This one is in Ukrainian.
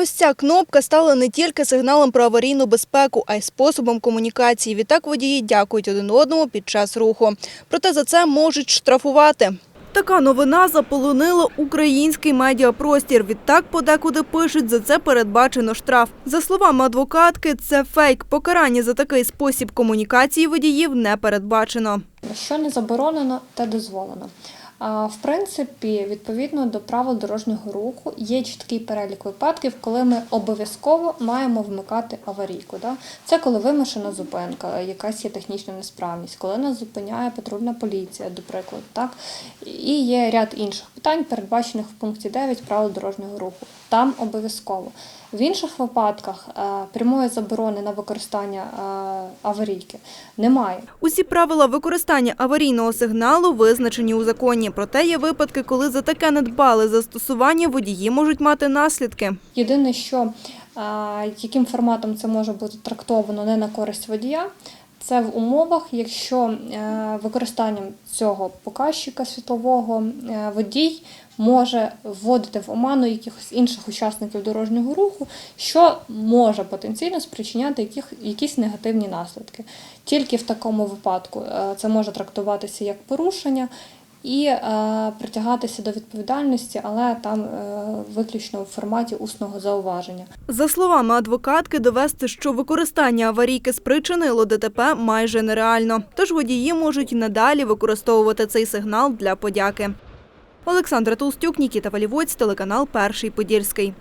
Ось ця кнопка стала не тільки сигналом про аварійну безпеку, а й способом комунікації. Відтак водії дякують один одному під час руху. Проте за це можуть штрафувати. Така новина заполонила український медіапростір. Відтак подекуди пишуть, за це передбачено штраф. За словами адвокатки, це фейк. Покарання за такий спосіб комунікації водіїв не передбачено. Що не заборонено, те дозволено. В принципі, відповідно до правил дорожнього руху є чіткий перелік випадків, коли ми обов'язково маємо вмикати аварійку. Це коли вимушена зупинка, якась є технічна несправність, коли нас зупиняє патрульна поліція, до прикладу. Так? І є ряд інших питань, передбачених в пункті 9 правил дорожнього руху. Там обов'язково. В інших випадках е, прямої заборони на використання е, аварійки немає. Усі правила використання аварійного сигналу визначені у законі. Проте є випадки, коли за таке недбале застосування водії можуть мати наслідки. Єдине, що е, яким форматом це може бути трактовано не на користь водія, це в умовах, якщо е, використанням цього показчика світлового е, водій може вводити в оману якихось інших учасників дорожнього руху, що може потенційно спричиняти яких, якісь негативні наслідки. Тільки в такому випадку е, це може трактуватися як порушення і е, притягатися до відповідальності, але там е, виключно в форматі усного зауваження. За словами адвокатки, довести, що використання аварійки спричинило ДТП майже нереально. Тож водії можуть надалі використовувати цей сигнал для подяки. Олександра Толстюк, Нікіта Валівоць, телеканал Перший Подільський.